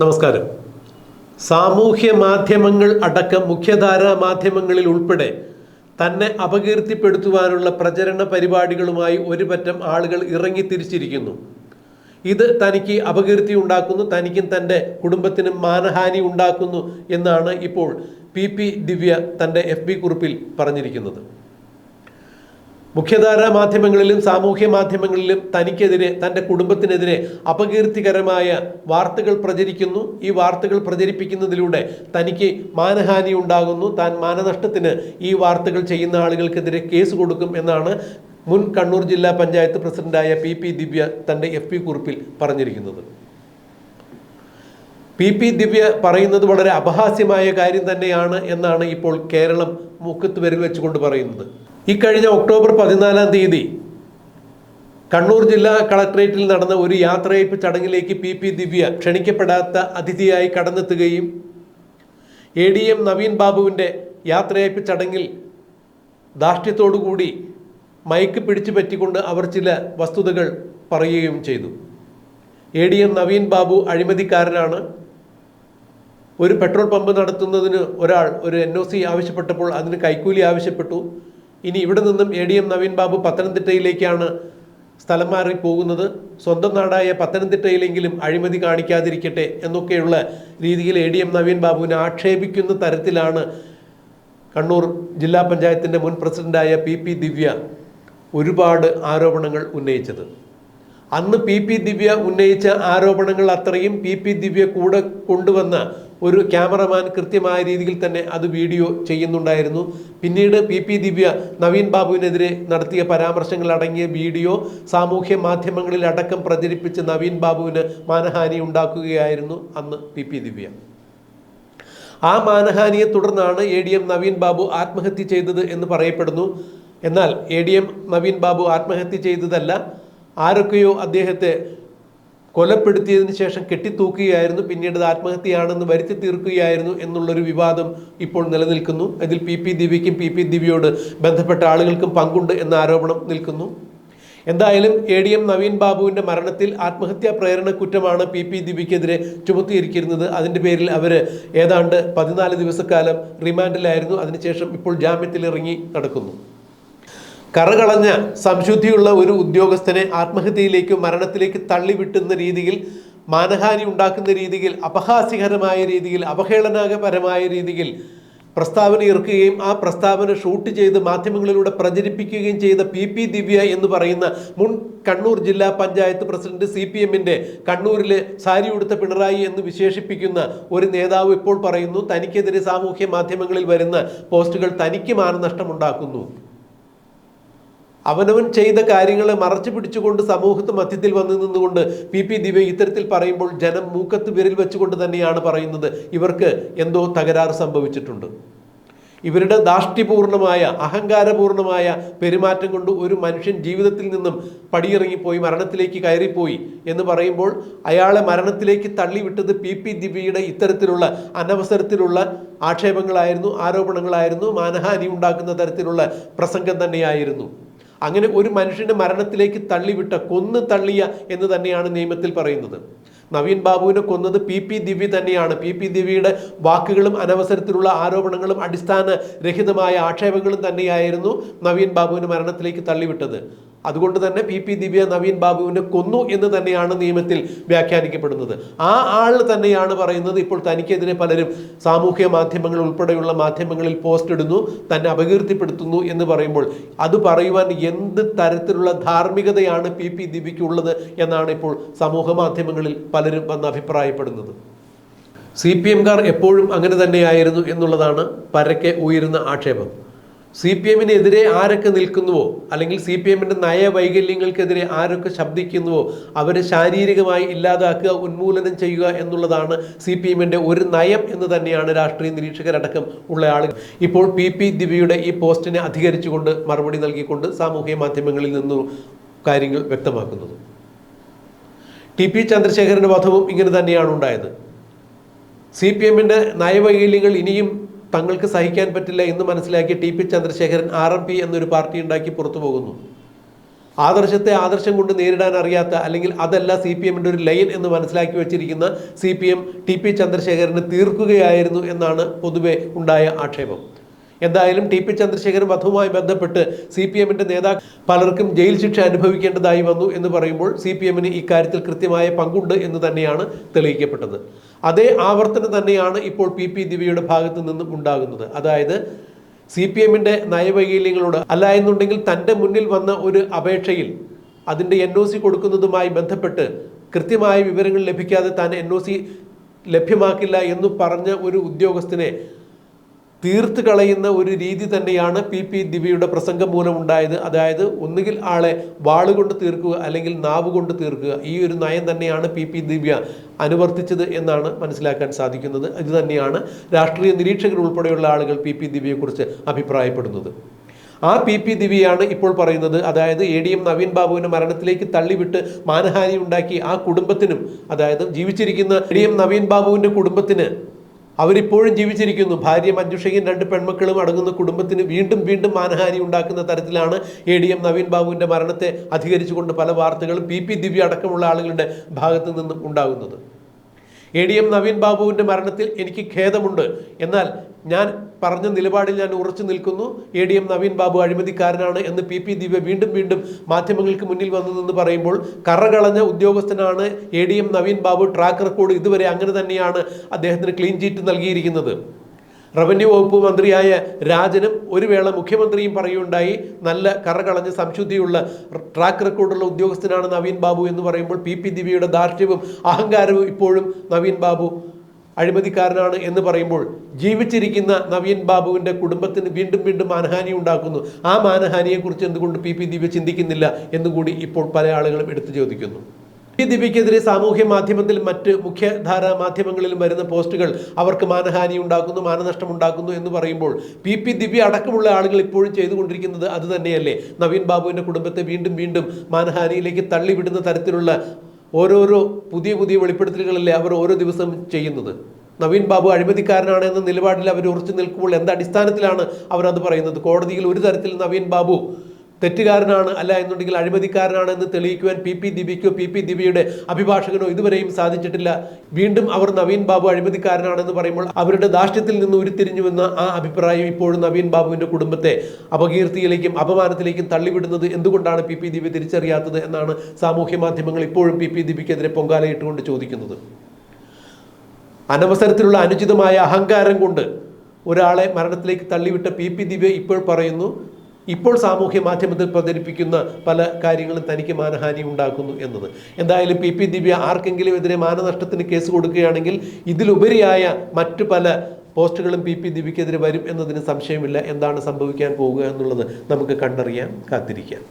നമസ്കാരം. സാമൂഹ്യ മാധ്യമങ്ങൾ അടക്കം മുഖ്യധാരാ മാധ്യമങ്ങളിൽ ഉൾപ്പെടെ തന്നെ അപകീർത്തിപ്പെടുത്തുവാനുള്ള പ്രചരണ പരിപാടികളുമായി ഒരു പറ്റം ആളുകൾ ഇറങ്ങിത്തിരിച്ചിരിക്കുന്നു. ഇത് തനിക്ക് അപകീർത്തി ഉണ്ടാക്കുന്നു തനിക്കും തന്റെ കുടുംബത്തിനും മാനഹാനി ഉണ്ടാക്കുന്നു എന്നാണ് ഇപ്പോൾ പി പി ദിവ്യ തന്റെ എഫ് ബി കുറിപ്പിൽ പറഞ്ഞിരിക്കുന്നത്. മുഖ്യധാരാ മാധ്യമങ്ങളിലും സാമൂഹ്യ മാധ്യമങ്ങളിലും തനിക്കെതിരെ തന്റെ കുടുംബത്തിനെതിരെ അപകീർത്തികരമായ വാർത്തകൾ പ്രചരിക്കുന്നു. ഈ വാർത്തകൾ പ്രചരിപ്പിക്കുന്നതിലൂടെ തനിക്ക് മാനഹാനി ഉണ്ടാകുന്നു. താൻ മാനനഷ്ടത്തിന് ഈ വാർത്തകൾ ചെയ്യുന്ന ആളുകൾക്കെതിരെ കേസ് കൊടുക്കും എന്നാണ് മുൻ കണ്ണൂർ ജില്ലാ പഞ്ചായത്ത് പ്രസിഡന്റായ പി പി ദിവ്യ തന്റെ എഫ് പി കുറിപ്പിൽ പറഞ്ഞിരിക്കുന്നത്. പി പി ദിവ്യ പറയുന്നത് വളരെ അപഹാസ്യമായ കാര്യം തന്നെയാണ് എന്നാണ് ഇപ്പോൾ കേരളം മുക്കത്ത് വരിൽ വെച്ചുകൊണ്ട് പറയുന്നത്. ഇക്കഴിഞ്ഞ ഒക്ടോബർ പതിനാലാം തീയതി കണ്ണൂർ ജില്ലാ കളക്ടറേറ്റിൽ നടന്ന ഒരു യാത്രയയപ്പ് ചടങ്ങിലേക്ക് പി പി ദിവ്യ ക്ഷണിക്കപ്പെടാത്ത അതിഥിയായി കടന്നെത്തുകയും എ ഡി എം നവീൻ ബാബുവിന്റെ യാത്രയയപ്പ് ചടങ്ങിൽ ധാർഷ്ട്യത്തോടുകൂടി മയക്ക് പിടിച്ചു പറ്റിക്കൊണ്ട് അവർ ചില വസ്തുതകൾ പറയുകയും ചെയ്തു. A D M Naveen Babu അഴിമതിക്കാരനാണ്. ഒരു പെട്രോൾ പമ്പ് നടത്തുന്നതിന് ഒരാൾ ഒരു എൻ ഒ സി ആവശ്യപ്പെട്ടപ്പോൾ അതിന് കൈക്കൂലി ആവശ്യപ്പെട്ടു. ഇനി ഇവിടെ നിന്നും A D M Naveen Babu പത്തനംതിട്ടയിലേക്കാണ് സ്ഥലം മാറി പോകുന്നത്. സ്വന്തം നാടായ പത്തനംതിട്ടയിലെങ്കിലും അഴിമതി കാണിക്കാതിരിക്കട്ടെ എന്നൊക്കെയുള്ള രീതിയിൽ എ ഡി എം നവീൻ ബാബുവിനെ ആക്ഷേപിക്കുന്ന തരത്തിലാണ് കണ്ണൂർ ജില്ലാ പഞ്ചായത്തിന്റെ മുൻ പ്രസിഡന്റായ പി പി ദിവ്യ ഒരുപാട് ആരോപണങ്ങൾ ഉന്നയിച്ചത്. അന്ന് പി പി ദിവ്യ ഉന്നയിച്ച ആരോപണങ്ങൾ അത്രയും പി പി ദിവ്യ കൂടെ കൊണ്ടുവന്ന ഒരു ക്യാമറമാൻ കൃത്യമായ രീതിയിൽ തന്നെ അത് വീഡിയോ ചെയ്യുന്നുണ്ടായിരുന്നു. പിന്നീട് പി പി ദിവ്യ നവീൻ ബാബുവിനെതിരെ നടത്തിയ പരാമർശങ്ങൾ അടങ്ങിയ വീഡിയോ സാമൂഹ്യ മാധ്യമങ്ങളിൽ അടക്കം പ്രചരിപ്പിച്ച് നവീൻ ബാബുവിന് മാനഹാനി ഉണ്ടാക്കുകയായിരുന്നു അന്ന് പി പി ദിവ്യ. ആ മാനഹാനിയെ തുടർന്നാണ് A D M Naveen Babu ആത്മഹത്യ ചെയ്തത് എന്ന് പറയപ്പെടുന്നു. എന്നാൽ A D M Naveen Babu ആത്മഹത്യ ചെയ്തതല്ല ആരൊക്കെയോ അദ്ദേഹത്തെ കൊലപ്പെടുത്തിയതിന് ശേഷം കെട്ടിത്തൂക്കുകയായിരുന്നു. പിന്നീട് ആത്മഹത്യയാണെന്ന് വരുത്തി തീർക്കുകയായിരുന്നു എന്നുള്ളൊരു വിവാദം ഇപ്പോൾ നിലനിൽക്കുന്നു. അതിൽ പി പി ദിവ്യയ്ക്കും പി പി ദിവ്യയോട് ബന്ധപ്പെട്ട ആളുകൾക്കും പങ്കുണ്ട് എന്ന ആരോപണം നിൽക്കുന്നു. എന്തായാലും എ ഡി എം നവീൻ ബാബുവിന്റെ മരണത്തിൽ ആത്മഹത്യാ പ്രേരണ കുറ്റമാണ് പി പി ദിവ്യക്കെതിരെ ചുമത്തിയിരിക്കുന്നത്. അതിന്റെ പേരിൽ അവർ ഏതാണ്ട് പതിനാല് ദിവസക്കാലം റിമാൻഡിലായിരുന്നു. അതിനുശേഷം ഇപ്പോൾ ജാമ്യത്തിൽ ഇറങ്ങി നടക്കുന്നു. കറകളഞ്ഞ സംശുദ്ധിയുള്ള ഒരു ഉദ്യോഗസ്ഥനെ ആത്മഹത്യയിലേക്ക് മരണത്തിലേക്ക് തള്ളിവിട്ടുന്ന രീതിയിൽ മാനഹാനി ഉണ്ടാക്കുന്ന രീതിയിൽ അപഹാസ്യകരമായ രീതിയിൽ അവഹേളനപരമായ രീതിയിൽ പ്രസ്താവന ഇറക്കുകയും ആ പ്രസ്താവന ഷൂട്ട് ചെയ്ത് മാധ്യമങ്ങളിലൂടെ പ്രചരിപ്പിക്കുകയും ചെയ്ത പി പി ദിവ്യ എന്ന് പറയുന്ന മുൻ കണ്ണൂർ ജില്ലാ പഞ്ചായത്ത് പ്രസിഡന്റ് സി പി എമ്മിന്റെ കണ്ണൂരിലെ സാരി ഉടുത്ത പിണറായി എന്ന് വിശേഷിപ്പിക്കുന്ന ഒരു നേതാവ് ഇപ്പോൾ പറയുന്നു തനിക്കെതിരെ സാമൂഹ്യ മാധ്യമങ്ങളിൽ വരുന്ന പോസ്റ്റുകൾ തനിക്ക് മാനനഷ്ടമുണ്ടാക്കുന്നു. അവനവൻ ചെയ്ത കാര്യങ്ങളെ മറച്ചു പിടിച്ചുകൊണ്ട് സമൂഹത്ത് മധ്യത്തിൽ വന്നു നിന്നുകൊണ്ട് പി പി ദിവ്യ ഇത്തരത്തിൽ പറയുമ്പോൾ ജനം മൂക്കത്ത് വിരൽ വെച്ചുകൊണ്ട് തന്നെയാണ് പറയുന്നത്. ഇവർക്ക് എന്തോ തകരാറ് സംഭവിച്ചിട്ടുണ്ട്. ഇവരുടെ ദാഷ്ട്യപൂർണമായ അഹങ്കാരപൂർണമായ പെരുമാറ്റം കൊണ്ട് ഒരു മനുഷ്യൻ ജീവിതത്തിൽ നിന്നും പടിയിറങ്ങിപ്പോയി മരണത്തിലേക്ക് കയറിപ്പോയി എന്ന് പറയുമ്പോൾ അയാളെ മരണത്തിലേക്ക് തള്ളിവിട്ടത് പി പി ദിവ്യയുടെ ഇത്തരത്തിലുള്ള അനവസരത്തിലുള്ള ആക്ഷേപങ്ങളായിരുന്നു ആരോപണങ്ങളായിരുന്നു മാനഹാനി ഉണ്ടാക്കുന്ന തരത്തിലുള്ള പ്രസംഗം തന്നെയായിരുന്നു. അങ്ങനെ ഒരു മനുഷ്യന്റെ മരണത്തിലേക്ക് തള്ളിവിട്ട കൊന്ന് തള്ളിയ എന്ന് തന്നെയാണ് നിയമത്തിൽ പറയുന്നത്. നവീൻ ബാബുവിനെ കൊന്നത് പി പി ദിവ്യ തന്നെയാണ്. പി പി ദിവ്യയുടെ വാക്കുകളും അനവസരത്തിലുള്ള ആരോപണങ്ങളും അടിസ്ഥാന രഹിതമായ ആക്ഷേപങ്ങളും തന്നെയായിരുന്നു നവീൻ ബാബുവിന് മരണത്തിലേക്ക് തള്ളിവിട്ടത്. അതുകൊണ്ട് തന്നെ പി പി ദിവ്യ നവീൻ ബാബുവിനെ കൊന്നു എന്ന് തന്നെയാണ് നിയമത്തിൽ വ്യാഖ്യാനിക്കപ്പെടുന്നത്. ആ ആൾ തന്നെയാണ് പറയുന്നത് ഇപ്പോൾ തനിക്കെതിരെ പലരും സാമൂഹ്യ മാധ്യമങ്ങൾ ഉൾപ്പെടെയുള്ള മാധ്യമങ്ങളിൽ പോസ്റ്റ് ഇടുന്നു തന്നെ അപകീർത്തിപ്പെടുത്തുന്നു എന്ന് പറയുമ്പോൾ അത് പറയുവാൻ എന്ത് തരത്തിലുള്ള ധാർമ്മികതയാണ് പി പി ദിവ്യക്കുള്ളത് എന്നാണ് ഇപ്പോൾ സമൂഹ മാധ്യമങ്ങളിൽ പലരും വന്ന് അഭിപ്രായപ്പെടുന്നത്. സി പി എംകാർ എപ്പോഴും അങ്ങനെ തന്നെയായിരുന്നു എന്നുള്ളതാണ് പരക്കെ ഉയരുന്ന ആക്ഷേപം. സി പി എമ്മിനെതിരെ ആരൊക്കെ നിൽക്കുന്നുവോ? അല്ലെങ്കിൽ സി പി എമ്മിന്റെ നയവൈകല്യങ്ങൾക്കെതിരെ ആരൊക്കെ ശബ്ദിക്കുന്നുവോ? അവരെ ശാരീരികമായി ഇല്ലാതാക്കുക ഉന്മൂലനം ചെയ്യുക എന്നുള്ളതാണ് സി പി എമ്മിന്റെ ഒരു നയം എന്ന് തന്നെയാണ് രാഷ്ട്രീയ നിരീക്ഷകരടക്കം ഉള്ള ആളുകൾ. ഇപ്പോൾ പി പി ദിവ്യയുടെ ഈ പോസ്റ്റിനെ അധികരിച്ചുകൊണ്ട് മറുപടി നൽകിക്കൊണ്ട് സാമൂഹ്യ മാധ്യമങ്ങളിൽ നിന്നും കാര്യങ്ങൾ വ്യക്തമാക്കുന്നത്. ടി പി ചന്ദ്രശേഖരന്റെ വധവും ഇങ്ങനെ തന്നെയാണ് ഉണ്ടായത്. സി പി എമ്മിന്റെ നയവൈകല്യങ്ങൾ ഇനിയും തങ്ങൾക്ക് സഹിക്കാൻ പറ്റില്ല എന്ന് മനസ്സിലാക്കി T P Chandrasekharan R M P എന്നൊരു പാർട്ടി ഉണ്ടാക്കി പുറത്തു പോകുന്നു. ആദർശത്തെ ആദർശം കൊണ്ട് നേരിടാൻ അറിയാത്ത അല്ലെങ്കിൽ അതല്ല സി പി എമ്മിന്റെ ഒരു ലൈൻ എന്ന് മനസ്സിലാക്കി വെച്ചിരിക്കുന്ന C P M T P ചന്ദ്രശേഖരന് തീർക്കുകയായിരുന്നു എന്നാണ് പൊതുവെ ഉണ്ടായ ആക്ഷേപം. എന്തായാലും ടി പി ചന്ദ്രശേഖർ വധവുമായി ബന്ധപ്പെട്ട് സി പി എമ്മിന്റെ നേതാക്കൾ പലർക്കും ജയിൽ ശിക്ഷ അനുഭവിക്കേണ്ടതായി വന്നു എന്ന് പറയുമ്പോൾ സി പി എമ്മിന് ഇക്കാര്യത്തിൽ കൃത്യമായ പങ്കുണ്ട് എന്ന് തന്നെയാണ് തെളിയിക്കപ്പെട്ടത്. അതേ ആവർത്തനം തന്നെയാണ് ഇപ്പോൾ പി പി ദിവ്യയുടെ ഭാഗത്തു നിന്നും ഉണ്ടാകുന്നത്. അതായത് സി പി എമ്മിന്റെ നയവൈകല്യങ്ങളോട് അല്ല എന്നുണ്ടെങ്കിൽ തന്റെ മുന്നിൽ വന്ന ഒരു അപേക്ഷയിൽ അതിന്റെ എൻ ഒ സി കൊടുക്കുന്നതുമായി ബന്ധപ്പെട്ട് കൃത്യമായ വിവരങ്ങൾ ലഭിക്കാതെ താൻ എൻ ഒ സി ലഭ്യമാക്കില്ല എന്ന് പറഞ്ഞ ഒരു ഉദ്യോഗസ്ഥനെ തീർത്ത് കളയുന്ന ഒരു രീതി തന്നെയാണ് പി പി ദിവ്യയുടെ പ്രസംഗം മൂലം ഉണ്ടായത്. അതായത് ഒന്നുകിൽ ആളെ വാളുകൊണ്ട് തീർക്കുക അല്ലെങ്കിൽ നാവ് കൊണ്ട് തീർക്കുക. ഈ ഒരു നയം തന്നെയാണ് പി പി ദിവ്യ അനുവർത്തിച്ചത് എന്നാണ് മനസ്സിലാക്കാൻ സാധിക്കുന്നത്. ഇത് തന്നെയാണ് രാഷ്ട്രീയ നിരീക്ഷകർ ഉൾപ്പെടെയുള്ള ആളുകൾ പി പി ദിവ്യയെക്കുറിച്ച് അഭിപ്രായപ്പെടുന്നത്. ആ പി പി ദിവ്യയാണ് ഇപ്പോൾ പറയുന്നത്. അതായത് എ ഡി എം നവീൻ ബാബുവിനെ മരണത്തിലേക്ക് തള്ളിവിട്ട് മാനഹാനി ഉണ്ടാക്കി ആ കുടുംബത്തിനും അതായത് ജീവിച്ചിരിക്കുന്ന എ ഡി എം നവീൻ ബാബുവിന്റെ കുടുംബത്തിന് അവരിപ്പോഴും ജീവിച്ചിരിക്കുന്നു. ഭാര്യ മഞ്ജുഷയും രണ്ട് പെൺമക്കളും അടങ്ങുന്ന കുടുംബത്തിന് വീണ്ടും വീണ്ടും മാനഹാനി ഉണ്ടാക്കുന്ന തരത്തിലാണ് എ ഡി എം നവീൻ ബാബുവിന്റെ മരണത്തെ അധികരിച്ചുകൊണ്ട് പല വാർത്തകളും പി പി ദിവ്യ അടക്കമുള്ള ആളുകളുടെ ഭാഗത്തു നിന്നും ഉണ്ടാകുന്നത്. എ ഡി എം നവീൻ ബാബുവിന്റെ മരണത്തിൽ എനിക്ക് ഖേദമുണ്ട്. എന്നാൽ ഞാൻ പറഞ്ഞ നിലപാടിൽ ഞാൻ ഉറച്ചു നിൽക്കുന്നു. A D M Naveen Babu അഴിമതിക്കാരനാണ് എന്ന് പി പി ദിവ്യ വീണ്ടും വീണ്ടും മാധ്യമങ്ങൾക്ക് മുന്നിൽ വന്നതെന്ന് പറയുമ്പോൾ കറകളഞ്ഞ ഉദ്യോഗസ്ഥനാണ് A D M Naveen Babu. Track record ഇതുവരെ അങ്ങനെ തന്നെയാണ് അദ്ദേഹത്തിന് ക്ലീൻ ചീറ്റ് നൽകിയിരിക്കുന്നത്. റവന്യൂ വകുപ്പ് മന്ത്രിയായ രാജനും ഒരു വേള മുഖ്യമന്ത്രിയും പറയുണ്ടായി നല്ല കറകളഞ്ഞ് സംശുദ്ധിയുള്ള ട്രാക്ക് റെക്കോർഡുള്ള ഉദ്യോഗസ്ഥനാണ് നവീൻ ബാബു എന്ന് പറയുമ്പോൾ പി പി ദിവ്യയുടെ ദാർഢ്യവും അഹങ്കാരവും ഇപ്പോഴും നവീൻ ബാബു അഴിമതിക്കാരനാണ് എന്ന് പറയുമ്പോൾ ജീവിച്ചിരിക്കുന്ന നവീൻ ബാബുവിന്റെ കുടുംബത്തിന് വീണ്ടും വീണ്ടും മാനഹാനി ഉണ്ടാക്കുന്നു. ആ മാനഹാനിയെക്കുറിച്ച് എന്തുകൊണ്ട് പി പി ദിവ്യ ചിന്തിക്കുന്നില്ല എന്നുകൂടി ഇപ്പോൾ പല ആളുകളും എടുത്തു ചോദിക്കുന്നു. ദിവ്യക്കെതിരെ സാമൂഹ്യ മാധ്യമത്തിൽ മറ്റ് മുഖ്യധാര മാധ്യമങ്ങളിലും വരുന്ന പോസ്റ്റുകൾ അവർക്ക് മാനഹാനി ഉണ്ടാക്കുന്നു മാനനഷ്ടം ഉണ്ടാക്കുന്നു എന്ന് പറയുമ്പോൾ പി പി ദിവ്യ അടക്കമുള്ള ആളുകൾ ഇപ്പോഴും ചെയ്തുകൊണ്ടിരിക്കുന്നത് അത് തന്നെയല്ലേ? നവീൻ ബാബുവിന്റെ കുടുംബത്തെ വീണ്ടും വീണ്ടും മാനഹാനിയിലേക്ക് തള്ളിവിടുന്ന തരത്തിലുള്ള ഓരോരോ പുതിയ പുതിയ വെളിപ്പെടുത്തലുകളല്ലേ അവർ ഓരോ ദിവസം ചെയ്യുന്നത്? നവീൻ ബാബു അഴിമതിക്കാരനാണ് എന്ന നിലപാടിൽ അവർ ഉറച്ചു നിൽക്കുമ്പോൾ എന്ത് അടിസ്ഥാനത്തിലാണ് അവരത് പറയുന്നത്? കോടതിയിൽ ഒരു തരത്തിൽ നവീൻ ബാബു തെറ്റുകാരനാണ് അല്ല എന്നുണ്ടെങ്കിൽ അഴിമതിക്കാരനാണ് എന്ന് തെളിയിക്കുവാൻ പി പി ദിബിക്കോ പി പി ദിവ്യയുടെ അഭിഭാഷകനോ ഇതുവരെയും സാധിച്ചിട്ടില്ല. വീണ്ടും അവർ നവീൻ ബാബു അഴിമതിക്കാരനാണെന്ന് പറയുമ്പോൾ അവരുടെ ദാഷ്ട്യത്തിൽ നിന്ന് ഉരുത്തിരിഞ്ഞുവെന്ന ആ അഭിപ്രായം ഇപ്പോഴും നവീൻ ബാബുവിന്റെ കുടുംബത്തെ അപകീർത്തിയിലേക്കും അപമാനത്തിലേക്കും തള്ളിവിടുന്നത് എന്തുകൊണ്ടാണ് പി പി ദിവ്യ തിരിച്ചറിയാത്തത് എന്നാണ് സാമൂഹ്യ മാധ്യമങ്ങൾ ഇപ്പോഴും പി പി ദിവ്യക്കെതിരെ പൊങ്കാലയിട്ടുകൊണ്ട് ചോദിക്കുന്നത്. അനവസരത്തിലുള്ള അനുചിതമായ അഹങ്കാരം കൊണ്ട് ഒരാളെ മരണത്തിലേക്ക് തള്ളിവിട്ട പി പി ദിവ്യ ഇപ്പോൾ പറയുന്നു ഇപ്പോൾ സാമൂഹ്യ മാധ്യമത്തിൽ പ്രചരിപ്പിക്കുന്ന പല കാര്യങ്ങളും തനിക്ക് മാനഹാനി ഉണ്ടാക്കുന്നു എന്നത്. എന്തായാലും പി പി ദിവ്യ ആർക്കെങ്കിലും എതിരെ മാനനഷ്ടത്തിന് കേസ് കൊടുക്കുകയാണെങ്കിൽ ഇതിലുപരിയായ മറ്റു പല പോസ്റ്റുകളും പി പി ദിവ്യക്കെതിരെ വരും എന്നതിന് സംശയമില്ല. എന്താണ് സംഭവിക്കാൻ പോകുക എന്നുള്ളത് നമുക്ക് കണ്ടറിയാൻ കാത്തിരിക്കാം.